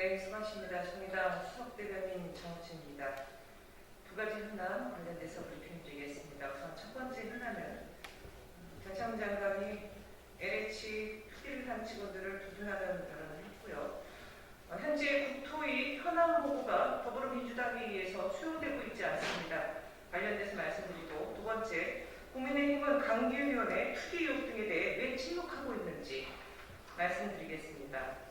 네, 수고하십니다. 정의당 수석대변인 정우진입니다. 두 가지 현안 관련돼서 브리핑 드리겠습니다. 우선 첫 번째 현안은 음, 변창 장관이 LH 투기를 한 직원들을 두둔하는 발언을 했고요. 어, 현재 국토위 현안 보고가 더불어민주당에 의해서 수용되고 있지 않습니다. 관련돼서 말씀드리고 두 번째, 국민의힘은 강기위원회 투기 의혹 등에 대해 왜 침묵하고 있는지 말씀드리겠습니다.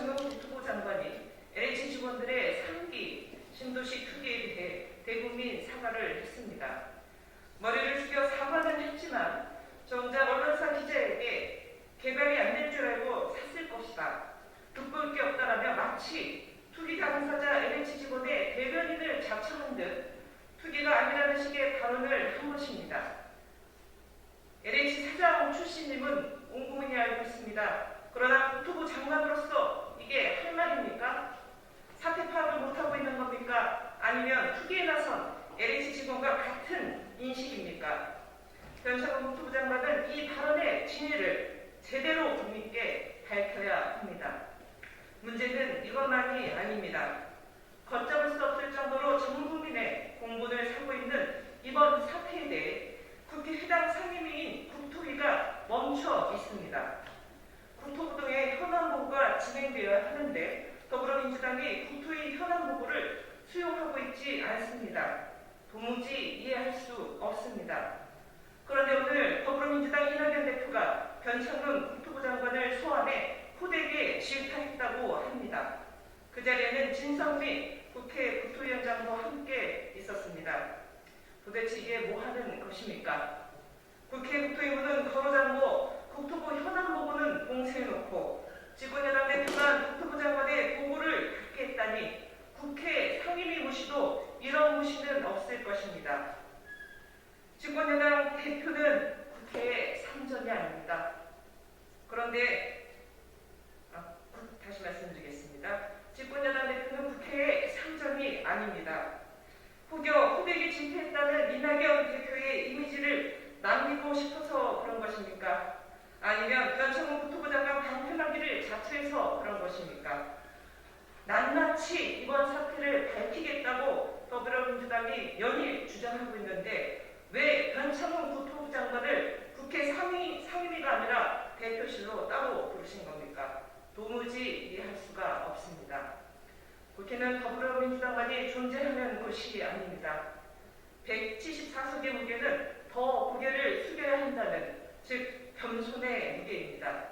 어제 변창흠 국토부 장관이 LH 직원들의 3기 신도시 투기에 대해 대국민 사과를 했습니다. 머리를 숙여 사과는 했지만 정작 언론사 기자에게 개발이 안 될 줄 알고 샀을 것이다. 돋볼 게 없다라며 마치 투기 당사자 LH 직원의 대변인을 자처한 듯 투기가 아니라는 식의 발언을 한 것입니다. LH 사장 출신님은 온 국민이 알고 있습니다. 그러나 국토부 장관으로서 이게 할 말입니까? 사태 파악을 못하고 있는 겁니까? 아니면 투기에 나선 LH 직원과 같은 인식입니까? 변창흠 국토부 장관은 이 발언의 진위를 제대로 국민께 밝혀야 합니다. 문제는 이것만이 아닙니다. 걷잡을 수 없을 정도로 전 국민의 공분을 사고 있는 이번 사태에 대해 국회 해당 상임위인 국토위가 멈춰 있습니다. 국토부 등의 현안 보고가 진행되어야 하는데 더불어민주당이 국토위 현안 보고를 수용하고 있지 않습니다. 도무지 이해할 수 없습니다. 그런데 오늘 더불어민주당 이낙연 대표가 변창흠 국토부 장관을 소환해 호되게 질타했다고 합니다. 그 자리에는 진성민 국회 국토위원장도 함께 있었습니다. 도대체 이게 뭐 하는 것입니까? 국회 국토위문은 걸어잠고 국토부 현안 보고는 봉쇄해놓고 직원여당 대표가 국토부 장관의 보고를 받겠다니 국회 상임위 무시도 이런 무시는 없을 것입니다. 직원여당 대표는 국회의 상전이 아닙니다. 그런데 아, 구- 다시 말씀드리겠습니다. 집권여당 대표는 국회의 상전이 아닙니다. 혹여 후대기 집회했다는 이낙연 대표의 이미지를 남기고 싶어서 그런 것입니까? 아니면 변창훈 국토부 장관 방패막이를 자처해서 그런 것입니까? 낱낱이 이번 사태를 밝히겠다고 더불어민주당이 연일 주장하고 있는데 왜 변창훈 국토부 장관을 국회 상위, 상임위가 아니라 대표실로 따로 부르신 겁니까? 도무지 이해할 수가 없습니다. 국회는 더불어민주당만이 존재하는 곳이 아닙니다. 174석의 무게는 더 고개를 숙여야 한다는 즉 겸손의 무게입니다.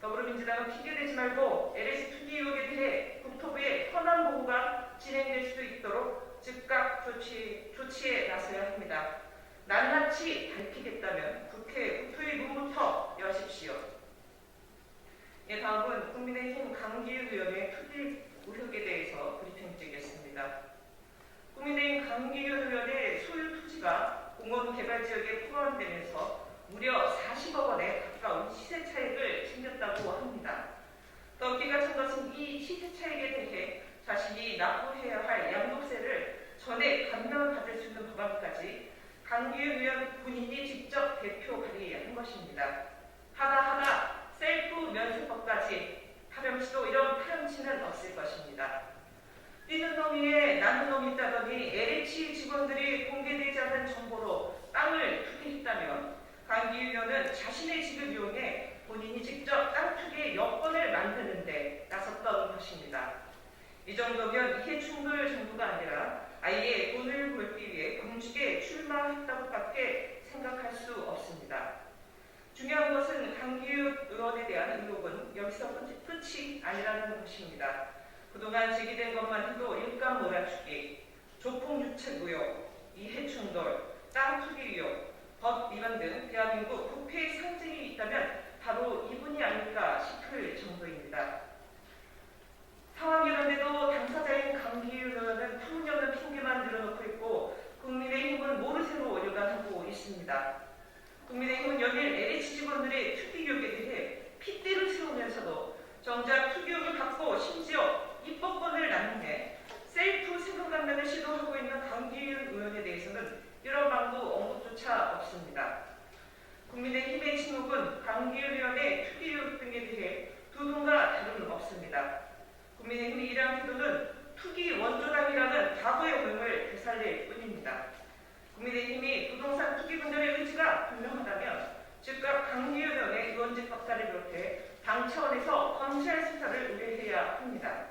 더불어민주당은 핑계대지 말고 LH 투기 의혹에 대해 국토부의 현안 보고가 진행될 수 있도록 즉각 조치, 조치에 나서야 합니다. 낱낱이 밝히겠다면 국회 국토위 문부터 여십시오. 예, 다음은 국민의힘 강기훈 의원의 투기 의혹에 대해서 브리핑 드리겠습니다. 국민의힘 강기훈 의원의 소유 토지가 공원 개발 지역에 포함되면서 무려 40억 원에 가까운 시세 차익을 챙겼다고 합니다. 더 기가 찬 것은 이 시세 차익에 대해 자신이 납부해야 할 양도세를 전액 감면받을 수 있는 법안까지 강기훈 의원 본인이 직접 대표 발의한 것입니다. 하다하다 셀프 면세법까지 파렴치도 이런 파렴치는 없을 것입니다. 뛰는 놈 위에 나는 놈이 있다더니 LH 직원들이 공개되지 않은 정보로 강기 의원은 자신의 집을 이용해 본인이 직접 땅 투기의 여건을 만드는데 나섰던 것입니다. 이 정도면 이해 충돌 정도가 아니라 아예 돈을 벌기 위해 공직에 출마했다고밖에 생각할 수 없습니다. 중요한 것은 강기훈 의원에 대한 의혹은 여기서 끝- 끝이 아니라는 것입니다. 그동안 제기된 것만 해도 일감 몰아주기, 조폭유착 의혹, 이해충돌, 땅 투기 의혹, 법 위반 등 대한민국 국회의 상징이 있다면 바로 이분이 아닐까 싶을 정도입니다. 상황 이런데도 당사자인 강기훈 의원은 터무니없는 핑계만 늘어놓고 있고 국민의힘은 모르쇠로 요단하고 있습니다. 국민의힘은 연일 LH 직원들의 의혹에 대해 핏대를 세우면서도 정작 투기 의혹을 갖고 심지어 입법권을 남용해 셀프 세금감면을 시도하고 있는 강기훈 의원에 대해서는 이런 방도 언급조차 없습니다. 의원의 투기 의혹 등에 대해 두 분과 다름은 없습니다. 국민의힘의 이러한 태도는 투기 원조당이라는 과거의 오명을 되살릴 뿐입니다. 국민의힘이 부동산 투기 분열의 의지가 분명하다면 즉각 강기현 의원의 의원직 박탈을 비롯해 당 차원에서 검찰 수사를 의뢰해야 합니다.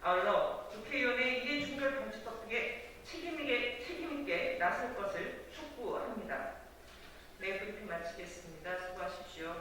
아울러 국회의원의 이해충돌 방지법 등에 책임있게, 책임있게 나설 것을 촉구합니다. 네, 브리핑 마치겠습니다. 수고하십시오.